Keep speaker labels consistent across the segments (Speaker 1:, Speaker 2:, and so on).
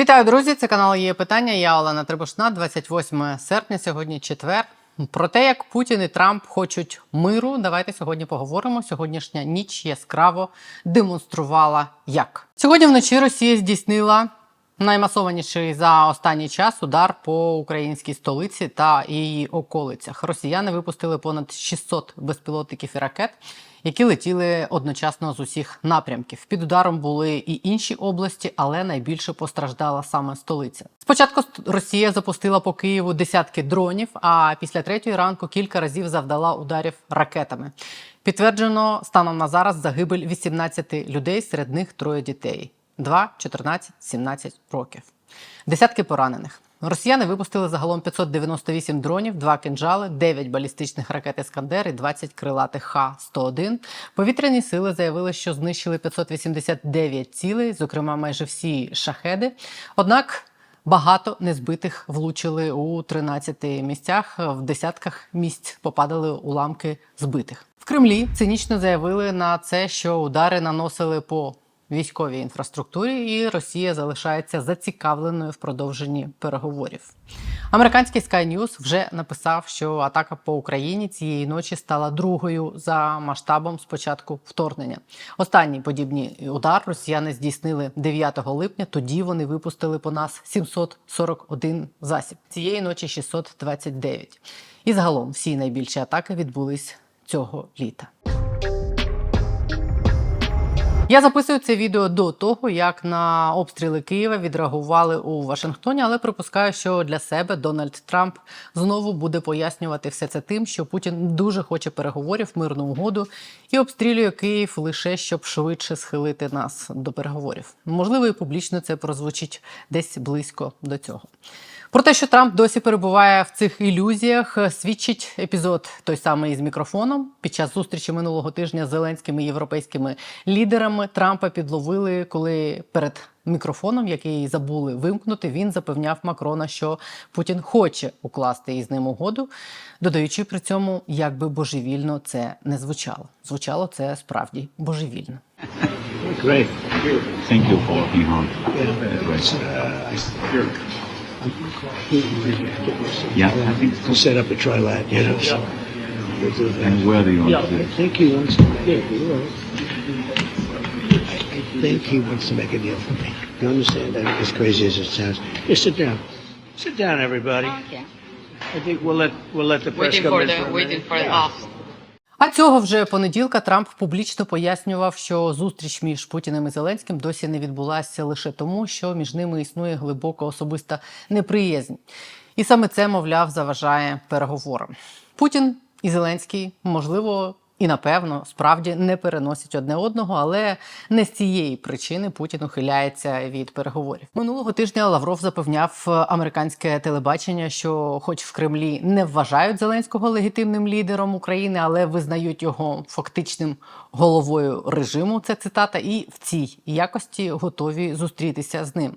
Speaker 1: Вітаю, друзі! Це канал є питання. Я Олена Трибушна, 28 серпня, сьогодні четвер. Про те, як Путін і Трамп хочуть миру, давайте сьогодні поговоримо. Сьогоднішня ніч яскраво демонструвала як. Сьогодні вночі Росія здійснила наймасованіший за останній час удар по українській столиці та її околицях. Росіяни випустили понад 600 безпілотників і ракет, які летіли одночасно з усіх напрямків. Під ударом були і інші області, але найбільше постраждала саме столиця. Спочатку Росія запустила по Києву десятки дронів, а після третьої ранку кілька разів завдала ударів ракетами. Підтверджено станом на зараз загибель 18 людей, серед них троє дітей: 2, 14, 17 років. Десятки поранених. Росіяни випустили загалом 598 дронів, 2 кинджали, 9 балістичних ракет Іскандер і 20 крилатих Х-101. Повітряні сили заявили, що знищили 589 цілей, зокрема майже всі шахеди. Однак багато незбитих влучили у 13 місцях. В десятках місць попадали уламки збитих. В Кремлі цинічно заявили на це, що удари наносили по військовій інфраструктурі, і Росія залишається зацікавленою в продовженні переговорів. Американський Sky News вже написав, що атака по Україні цієї ночі стала другою за масштабом з початку вторгнення. Останній подібний удар росіяни здійснили 9 липня. Тоді вони випустили по нас 741 засіб. Цієї ночі 629. І загалом всі найбільші атаки відбулись цього літа. Я записую це відео до того, як на обстріли Києва відреагували у Вашингтоні, але припускаю, що для себе Дональд Трамп знову буде пояснювати все це тим, що Путін дуже хоче переговорів, мирну угоду і обстрілює Київ лише щоб швидше схилити нас до переговорів. Можливо, і публічно це прозвучить десь близько до цього. Про те, що Трамп досі перебуває в цих ілюзіях, свідчить епізод той самий з мікрофоном. Під час зустрічі минулого тижня з зеленськими європейськими лідерами Трампа підловили, коли перед мікрофоном, який забули вимкнути, він запевняв Макрона, що Путін хоче укласти із ним угоду, додаючи при цьому, як би божевільно це не звучало. Звучало це справді божевільно.
Speaker 2: Great.
Speaker 3: Thank you for being on. Yeah, I think
Speaker 2: To set up a trilat, you know. So.
Speaker 3: And where do you want to do
Speaker 2: I
Speaker 3: it?
Speaker 2: think he wants to. Yeah, you're right. I think he wants to make a deal for me. You understand? I as crazy as it sounds. Just sit down. Sit down, everybody.
Speaker 4: Okay.
Speaker 2: I think we'll let we'll let the press
Speaker 4: Waiting
Speaker 2: come
Speaker 4: for
Speaker 2: in
Speaker 4: the
Speaker 2: for a
Speaker 4: waiting
Speaker 2: minute.
Speaker 4: for
Speaker 2: Yeah.
Speaker 4: off.
Speaker 1: А цього вже понеділка Трамп публічно пояснював, що зустріч між Путіним і Зеленським досі не відбулася лише тому, що між ними існує глибока особиста неприязнь. І саме це, мовляв, заважає переговорам. Путін і Зеленський, можливо, і напевно справді не переносять одне одного, але не з цієї причини Путін ухиляється від переговорів. Минулого тижня Лавров запевняв американське телебачення, що, хоч в Кремлі не вважають Зеленського легітимним лідером України, але визнають його фактичним головою режиму. Це цитата, і в цій якості готові зустрітися з ним.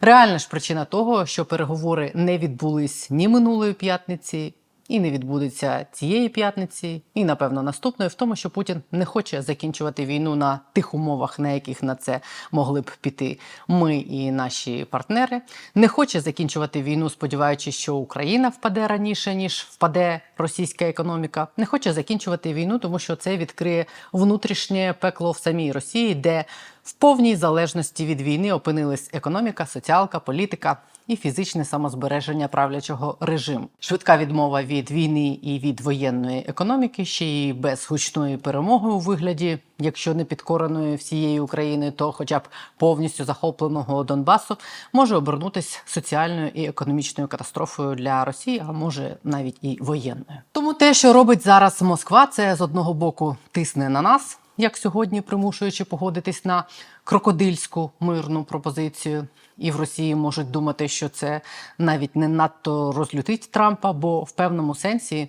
Speaker 1: Реальна ж причина того, що переговори не відбулись ні минулої п'ятниці, і не відбудеться цієї п'ятниці, і напевно наступної, в тому, що Путін не хоче закінчувати війну на тих умовах, на яких на це могли б піти ми і наші партнери. Не хоче закінчувати війну, сподіваючись, що Україна впаде раніше ніж впаде російська економіка. Не хоче закінчувати війну, тому що це відкриє внутрішнє пекло в самій Росії, де в повній залежності від війни опинились економіка, соціалка, політика і фізичне самозбереження правлячого режиму. Швидка відмова від війни і від воєнної економіки, ще й без гучної перемоги у вигляді, якщо не підкореної всієї України, то хоча б повністю захопленого Донбасу, може обернутися соціальною і економічною катастрофою для Росії, а може навіть і воєнною. Тому те, що робить зараз Москва, це з одного боку тисне на нас як сьогодні, примушуючи погодитись на крокодильську мирну пропозицію. І в Росії можуть думати, що це навіть не надто розлютить Трампа, бо в певному сенсі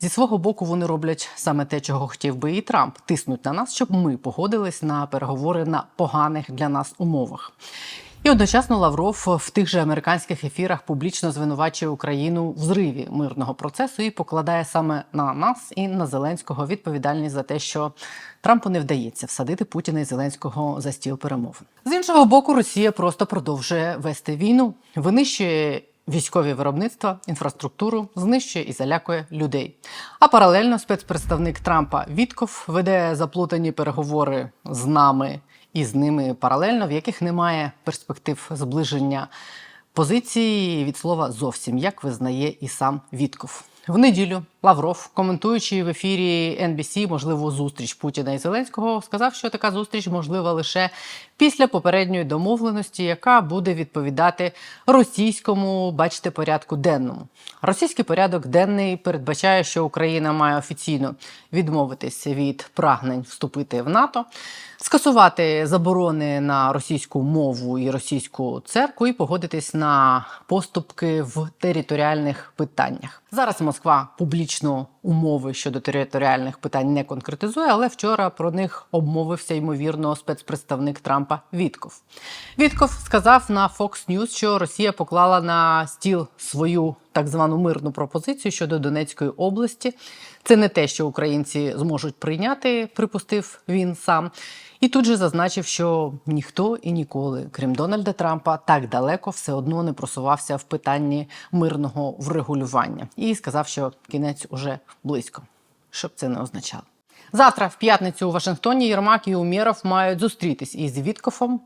Speaker 1: зі свого боку вони роблять саме те, чого хотів би і Трамп тиснуть на нас, щоб ми погодились на переговори на поганих для нас умовах. І одночасно Лавров в тих же американських ефірах публічно звинувачує Україну в зриві мирного процесу і покладає саме на нас і на Зеленського відповідальність за те, що Трампу не вдається всадити Путіна і Зеленського за стіл перемовин. З іншого боку, Росія просто продовжує вести війну, винищує військові виробництва, інфраструктуру, знищує і залякує людей. А паралельно спецпредставник Трампа Вітков веде заплутані переговори з нами і з ними паралельно, в яких немає перспектив зближення позиції від слова зовсім, як визнає і сам Вітков. В неділю Лавров, коментуючи в ефірі NBC можливу зустріч Путіна і Зеленського, сказав, що така зустріч можлива лише після попередньої домовленості, яка буде відповідати російському, бачите, порядку денному. Російський порядок денний передбачає, що Україна має офіційно відмовитись від прагнень вступити в НАТО, скасувати заборони на російську мову і російську церкву і погодитись на поступки в територіальних питаннях. Зараз Москва публічно умови щодо територіальних питань не конкретизує, але вчора про них обмовився ймовірно спецпредставник Трампа Вітков. Вітков сказав на Fox News, що Росія поклала на стіл свою так звану мирну пропозицію щодо Донецької області. Це не те, що українці зможуть прийняти, припустив він сам. І тут же зазначив, що ніхто і ніколи, крім Дональда Трампа, так далеко все одно не просувався в питанні мирного врегулювання. І сказав, що кінець уже близько, щоб це не означало. Завтра, в п'ятницю, у Вашингтоні Єрмак і Умєров мають зустрітись із Віткофом.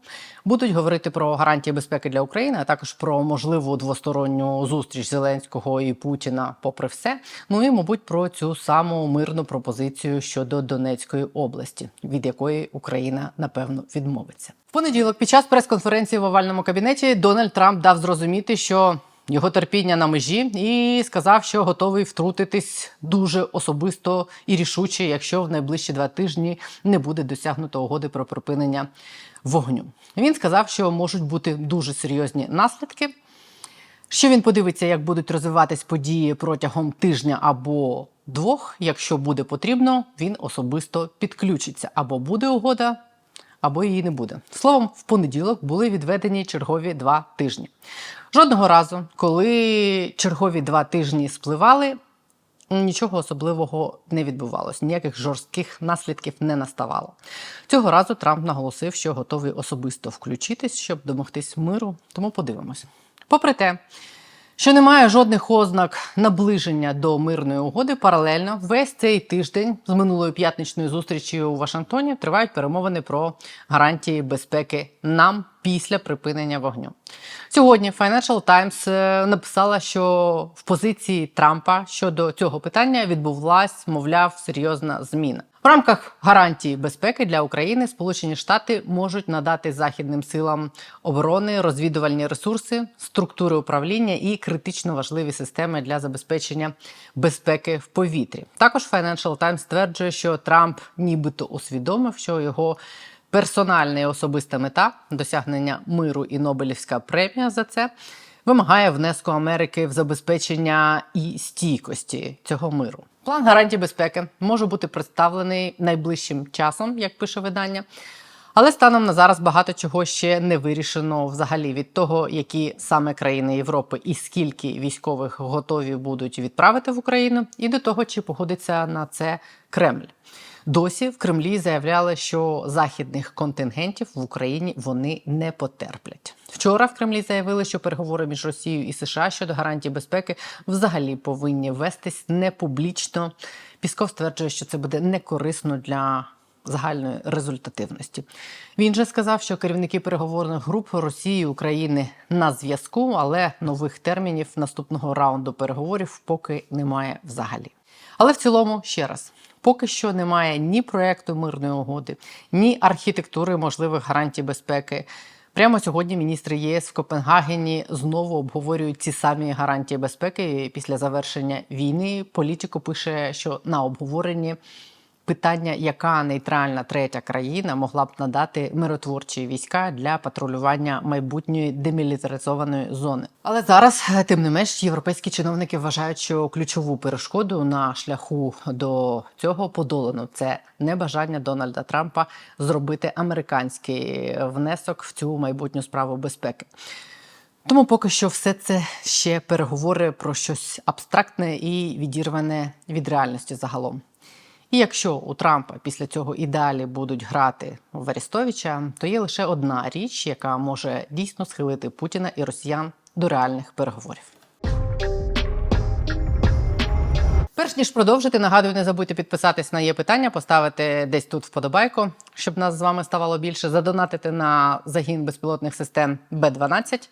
Speaker 1: Будуть говорити про гарантії безпеки для України, а також про можливу двосторонню зустріч Зеленського і Путіна, попри все. Ну і, мабуть, про цю саму мирну пропозицію щодо Донецької області, від якої Україна напевно відмовиться. В понеділок, під час прес-конференції в овальному кабінеті, Дональд Трамп дав зрозуміти, що його терпіння на межі і сказав, що готовий втрутитись дуже особисто і рішуче, якщо в найближчі два тижні не буде досягнуто угоди про припинення вогню. Він сказав, що можуть бути дуже серйозні наслідки. Що він подивиться, як будуть розвиватись події протягом тижня або двох. Якщо буде потрібно, він особисто підключиться або буде угода, або її не буде. Словом, в понеділок були відведені чергові два тижні. Жодного разу, коли чергові два тижні спливали, нічого особливого не відбувалося, ніяких жорстких наслідків не наставало. Цього разу Трамп наголосив, що готовий особисто включитись, щоб домогтись миру. Тому подивимося. Попри те, що немає жодних ознак наближення до мирної угоди. Паралельно весь цей тиждень з минулої п'ятничної зустрічі у Вашингтоні тривають перемовини про гарантії безпеки нам після припинення вогню. Сьогодні Financial Times е, написала, що в позиції Трампа щодо цього питання відбулась, мовляв, серйозна зміна. В рамках гарантії безпеки для України Сполучені Штати можуть надати західним силам оборони розвідувальні ресурси, структури управління і критично важливі системи для забезпечення безпеки в повітрі. Також Financial Times стверджує, що Трамп нібито усвідомив, що його персональна і особиста мета досягнення миру і Нобелівська премія за це вимагає внеску Америки в забезпечення і стійкості цього миру. План гарантій безпеки може бути представлений найближчим часом, як пише видання. Але станом на зараз багато чого ще не вирішено взагалі від того, які саме країни Європи і скільки військових готові будуть відправити в Україну, і до того, чи погодиться на це Кремль. Досі в Кремлі заявляли, що західних контингентів в Україні вони не потерплять. Вчора в Кремлі заявили, що переговори між Росією і США щодо гарантій безпеки взагалі повинні вестись не публічно. Пісков стверджує, що це буде некорисно для загальної результативності. Він же сказав, що керівники переговорних груп Росії України на зв'язку, але нових термінів наступного раунду переговорів поки немає взагалі. Але в цілому ще раз. Поки що немає ні проекту мирної угоди, ні архітектури можливих гарантій безпеки. Прямо сьогодні міністри ЄС в Копенгагені знову обговорюють ці самі гарантії безпеки. Після завершення війни політико пише, що на обговоренні питання, яка нейтральна третя країна могла б надати миротворчі війська для патрулювання майбутньої демілітаризованої зони. Але зараз, е, тим не менш, європейські чиновники вважають, що ключову перешкоду на шляху до цього подолано. Це небажання Дональда Трампа зробити американський внесок в цю майбутню справу безпеки. Тому поки що все це ще переговори про щось абстрактне і відірване від реальності загалом. І якщо у Трампа після цього і далі будуть грати в Арестовича, то є лише одна річ, яка може дійсно схилити Путіна і росіян до реальних переговорів. Перш ніж продовжити, нагадую, не забудьте підписатись на є питання, поставити десь тут вподобайку, щоб нас з вами ставало більше, задонатити на загін безпілотних систем Б-12.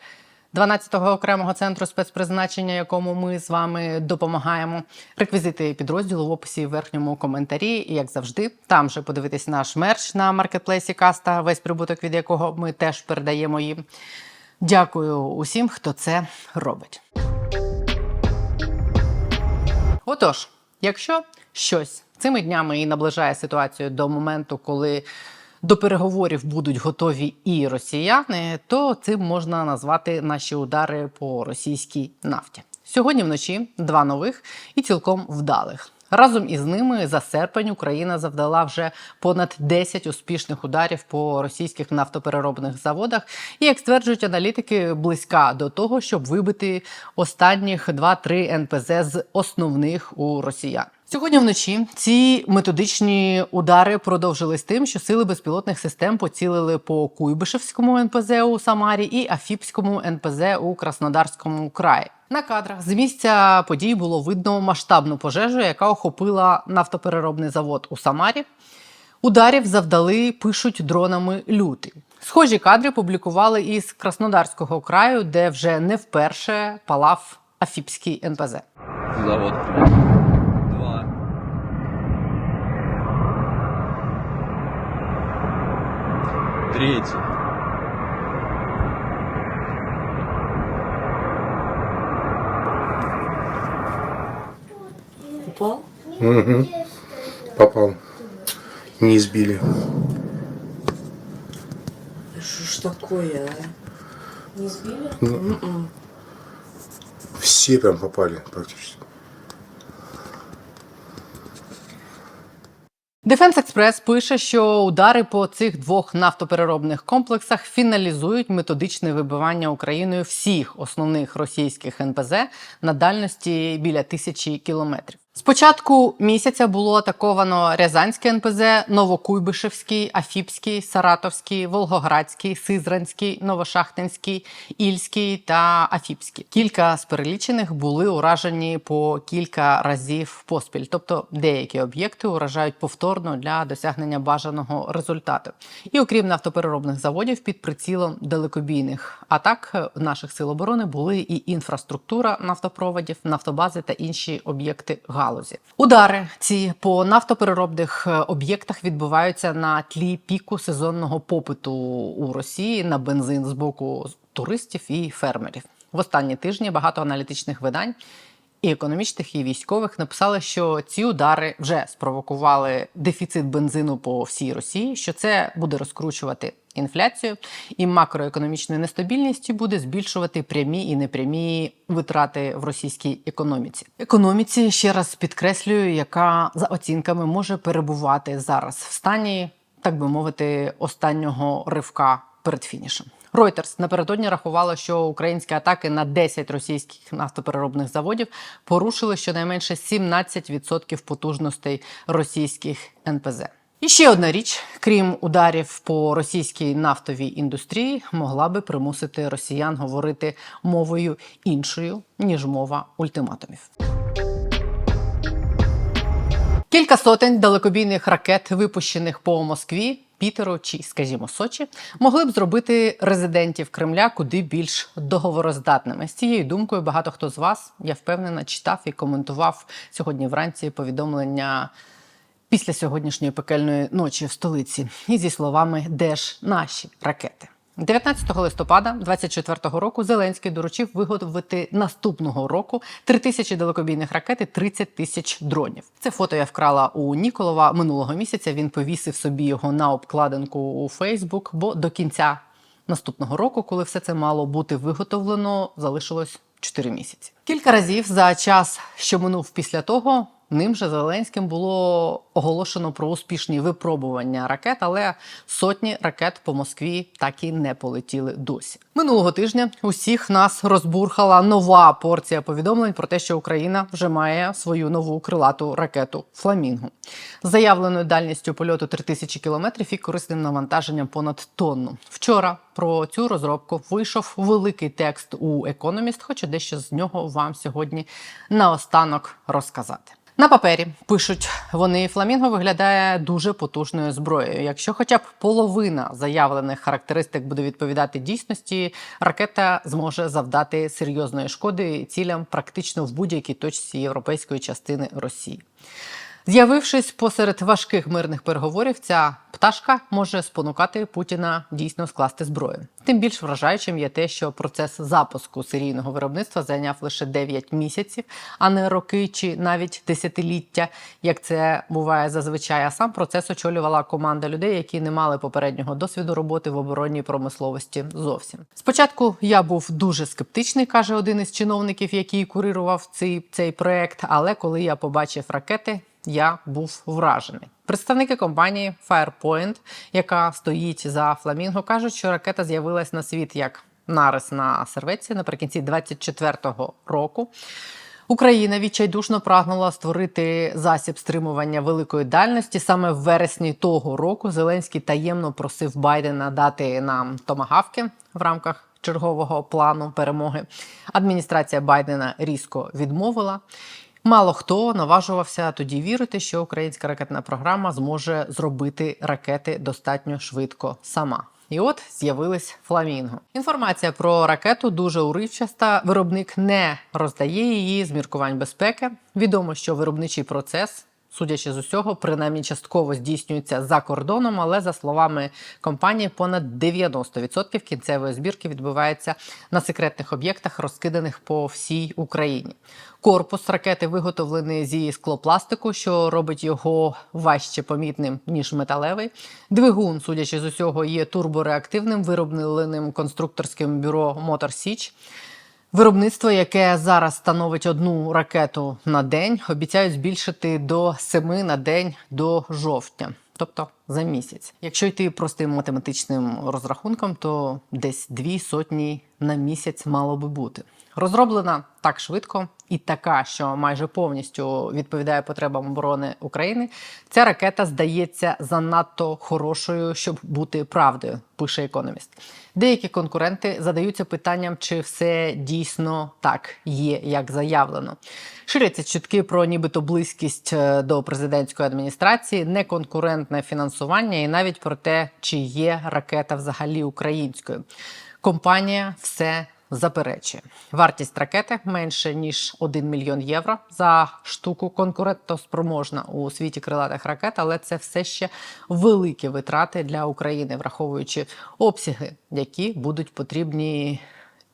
Speaker 1: 12-го окремого центру спецпризначення, якому ми з вами допомагаємо. Реквізити підрозділу в описі в верхньому коментарі. І як завжди, там же подивитись наш мерч на маркетплейсі Каста, весь прибуток від якого ми теж передаємо їм. Дякую усім, хто це робить. Отож, якщо щось цими днями і наближає ситуацію до моменту, коли до переговорів будуть готові і росіяни, то цим можна назвати наші удари по російській нафті. Сьогодні вночі два нових і цілком вдалих. Разом із ними за серпень Україна завдала вже понад 10 успішних ударів по російських нафтопереробних заводах, і як стверджують аналітики, близька до того, щоб вибити останніх 2-3 НПЗ з основних у росіян. Сьогодні вночі ці методичні удари продовжились тим, що сили безпілотних систем поцілили по Куйбишевському НПЗ у Самарі і Афіпському НПЗ у Краснодарському краї. На кадрах з місця подій було видно масштабну пожежу, яка охопила нафтопереробний завод у Самарі. Ударів завдали, пишуть дронами люди. Схожі кадри публікували із Краснодарського краю, де вже не вперше палав Афіпський НПЗ.
Speaker 4: Завод. Третий.
Speaker 5: Упал?
Speaker 6: Попал. Не избили.
Speaker 5: Что ж такое, а? Не сбили?
Speaker 6: Все прям попали практически.
Speaker 1: Дефенс Експрес пише, що удари по цих двох нафтопереробних комплексах фіналізують методичне вибивання Україною всіх основних російських НПЗ на дальності біля тисячі кілометрів. З початку місяця було атаковано Рязанське НПЗ, Новокуйбишевський, Афіпський, Саратовський, Волгоградський, Сизранський, Новошахтинський, Ільський та Афіпський. Кілька з перелічених були уражені по кілька разів поспіль, тобто деякі об'єкти уражають повторно для досягнення бажаного результату. І окрім нафтопереробних заводів, під прицілом далекобійних атак наших сил оборони були і інфраструктура нафтопроводів, нафтобази та інші об'єкти галузі. Удари ці по нафтопереробних е, об'єктах відбуваються на тлі піку сезонного попиту у Росії на бензин з боку туристів і фермерів. В останні тижні багато аналітичних видань і економічних, і військових написали, що ці удари вже спровокували дефіцит бензину по всій Росії, що це буде розкручувати інфляцію і макроекономічну нестабільність і буде збільшувати прямі і непрямі витрати в російській економіці. Економіці ще раз підкреслюю, яка за оцінками може перебувати зараз в стані, так би мовити, останнього ривка перед фінішем. Reuters напередодні рахувало, що українські атаки на 10 російських нафтопереробних заводів порушили щонайменше 17% потужностей російських НПЗ. І ще одна річ, крім ударів по російській нафтовій індустрії, могла би примусити росіян говорити мовою іншою ніж мова ультиматумів. Кілька сотень далекобійних ракет, випущених по Москві, Пітеру чи, скажімо, Сочі, могли б зробити резидентів Кремля куди більш договороздатними. З цією думкою багато хто з вас, я впевнена, читав і коментував сьогодні вранці повідомлення після сьогоднішньої пекельної ночі в столиці, і зі словами де ж наші ракети. 19 листопада 24 року Зеленський доручив виготовити наступного року 3 тисячі далекобійних ракет і 30 тисяч дронів. Це фото я вкрала у Ніколова минулого місяця. Він повісив собі його на обкладинку у Фейсбук, бо до кінця наступного року, коли все це мало бути виготовлено, залишилось 4 місяці. Кілька разів за час, що минув після того, ним же Зеленським було оголошено про успішні випробування ракет, але сотні ракет по Москві так і не полетіли досі. Минулого тижня усіх нас розбурхала нова порція повідомлень про те, що Україна вже має свою нову крилату ракету Фламінго з заявленою дальністю польоту 3000 кілометрів і корисним навантаженням понад тонну. Вчора про цю розробку вийшов великий текст у Economist, хочу дещо з нього вам сьогодні наостанок розказати. На папері пишуть вони, фламінго виглядає дуже потужною зброєю. Якщо хоча б половина заявлених характеристик буде відповідати дійсності, ракета зможе завдати серйозної шкоди цілям практично в будь-якій точці європейської частини Росії. З'явившись посеред важких мирних переговорів, ця пташка може спонукати Путіна дійсно скласти зброю. Тим більш вражаючим є те, що процес запуску серійного виробництва зайняв лише 9 місяців, а не роки чи навіть десятиліття, як це буває зазвичай. А сам процес очолювала команда людей, які не мали попереднього досвіду роботи в оборонній промисловості. Зовсім спочатку я був дуже скептичний, каже один із чиновників, який курирував цей, цей проект. Але коли я побачив ракети, я був вражений. Представники компанії Firepoint, яка стоїть за Фламінго, кажуть, що ракета з'явилась на світ як нарис на серветці наприкінці 24-го року. Україна відчайдушно прагнула створити засіб стримування великої дальності. Саме в вересні того року Зеленський таємно просив Байдена дати нам томагавки в рамках чергового плану перемоги. Адміністрація Байдена різко відмовила. Мало хто наважувався тоді вірити, що українська ракетна програма зможе зробити ракети достатньо швидко сама. І от з'явились фламінго. Інформація про ракету дуже уривчаста. Виробник не роздає її з міркувань безпеки. Відомо, що виробничий процес. Судячи з усього, принаймні частково здійснюється за кордоном, але за словами компанії, понад 90% кінцевої збірки відбувається на секретних об'єктах, розкиданих по всій Україні. Корпус ракети виготовлений зі склопластику, що робить його важче помітним ніж металевий. Двигун, судячи з усього, є турбореактивним, виробленим конструкторським бюро Мотор Січ. Виробництво, яке зараз становить одну ракету на день, обіцяють збільшити до семи на день до жовтня, тобто за місяць. Якщо йти простим математичним розрахунком, то десь дві сотні на місяць мало би бути. Розроблена так швидко і така, що майже повністю відповідає потребам оборони України. Ця ракета здається занадто хорошою, щоб бути правдою, пише економіст. Деякі конкуренти задаються питанням, чи все дійсно так є, як заявлено. Ширяться чутки про нібито близькість е, до президентської адміністрації, неконкурентне фінансування і навіть про те, чи є ракета взагалі українською. Компанія все заперечує. Вартість ракети менше ніж 1 мільйон євро за штуку. Конкурентоспроможна у світі крилатих ракет, але це все ще великі витрати для України, враховуючи обсяги, які будуть потрібні.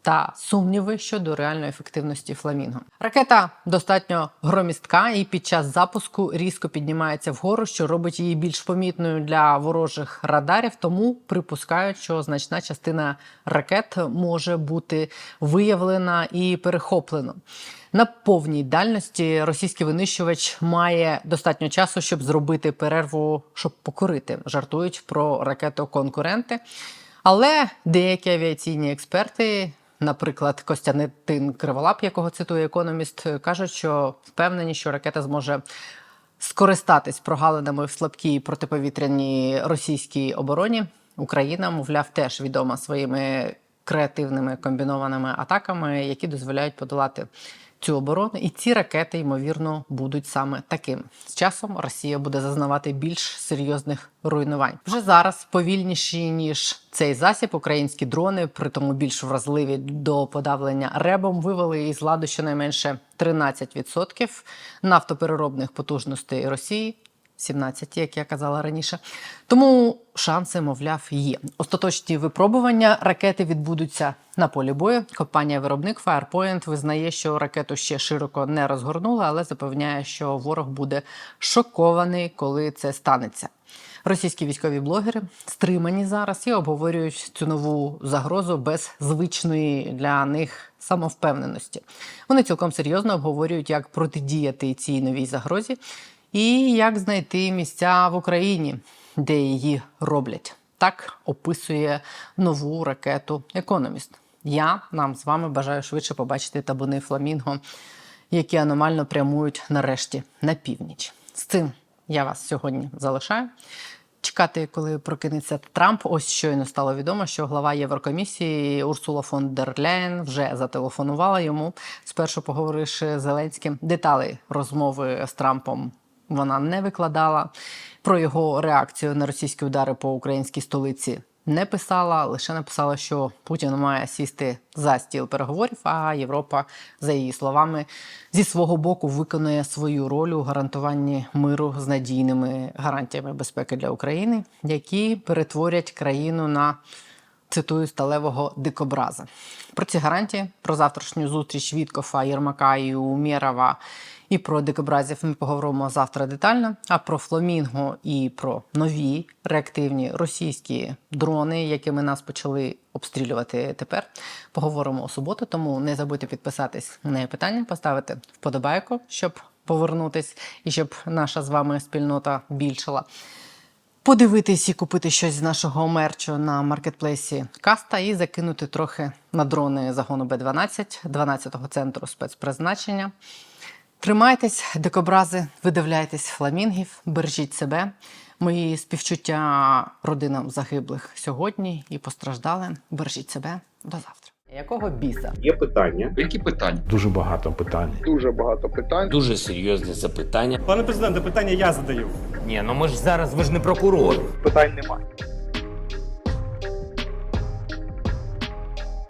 Speaker 1: Та сумніви щодо реальної ефективності фламінго. Ракета достатньо громістка і під час запуску різко піднімається вгору, що робить її більш помітною для ворожих радарів. Тому припускають, що значна частина ракет може бути виявлена і перехоплена. На повній дальності російський винищувач має достатньо часу, щоб зробити перерву, щоб покорити. Жартують про ракету конкуренти. Але деякі авіаційні експерти, наприклад, Костянтин Криволап, якого цитує економіст, каже, що впевнені, що ракета зможе скористатись прогалинами в слабкій протиповітряній російській обороні. Україна, мовляв, теж відома своїми креативними комбінованими атаками, які дозволяють подолати цю оборону. І ці ракети, ймовірно, будуть саме таким. З часом Росія буде зазнавати більш серйозних руйнувань. Вже зараз повільніші ніж цей засіб. Українські дрони, при тому більш вразливі до подавлення ребом, вивели із ладу щонайменше 13% нафтопереробних потужностей Росії. 17, як я казала раніше. Тому шанси, мовляв, є. Остаточні випробування ракети відбудуться на полі бою. Компанія-виробник Firepoint визнає, що ракету ще широко не розгорнула, але запевняє, що ворог буде шокований, коли це станеться. Російські військові блогери стримані зараз і обговорюють цю нову загрозу без звичної для них самовпевненості. Вони цілком серйозно обговорюють, як протидіяти цій новій загрозі і як знайти місця в Україні, де її роблять. Так описує нову ракету Економіст. Я нам з вами бажаю швидше побачити табуни фламінго, які аномально прямують нарешті на північ. З цим я вас сьогодні залишаю. Чекати, коли прокинеться Трамп. Ось щойно стало відомо, що глава Єврокомісії Урсула фон дер Ляєн вже зателефонувала йому. Спершу поговоривши з Зеленським. Деталі розмови з Трампом вона не викладала. Про його реакцію на російські удари по українській столиці не писала, лише написала, що Путін має сісти за стіл переговорів, а Європа, за її словами, зі свого боку виконує свою роль у гарантуванні миру з надійними гарантіями безпеки для України, які перетворять країну на цитую сталевого дикобраза. Про ці гарантії, про завтрашню зустріч Віткофа, Єрмака і Умєрова і про дикобразів ми поговоримо завтра детально. А про фламінго і про нові реактивні російські дрони, якими нас почали обстрілювати тепер, поговоримо у суботу. Тому не забудьте підписатись на питання, поставити вподобайку, щоб повернутись і щоб наша з вами спільнота більшала подивитись і купити щось з нашого мерчу на маркетплейсі Каста і закинути трохи на дрони загону Б-12, 12-го центру спецпризначення. Тримайтесь, дикобрази, видивляйтесь фламінгів, бережіть себе. Мої співчуття родинам загиблих сьогодні і постраждалим. Бережіть себе до завтра. Якого біса?
Speaker 7: Є питання.
Speaker 4: Які питання?
Speaker 8: Дуже багато питань.
Speaker 7: Дуже багато питань.
Speaker 9: Дуже серйозне запитання.
Speaker 10: Пане президенте, питання я задаю.
Speaker 9: Ні, ну ми ж зараз ви ж не прокурор.
Speaker 7: Питань немає.